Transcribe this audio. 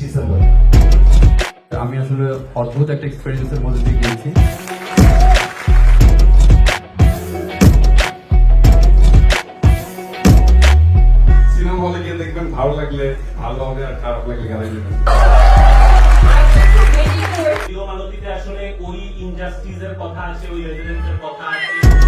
December. আমি আসলে অদ্ভুত একটা এক্সপিরিয়েন্সের মধ্যে দিয়ে গিয়েছি। সিনেমা হলে গিয়ে দেখবেন ভালো লাগলে ভালো হবে আর খারাপ লাগলে গেলে ওই ইনজাস্টিসের কথা আছে ওই রেজিডেন্সের কথা আছে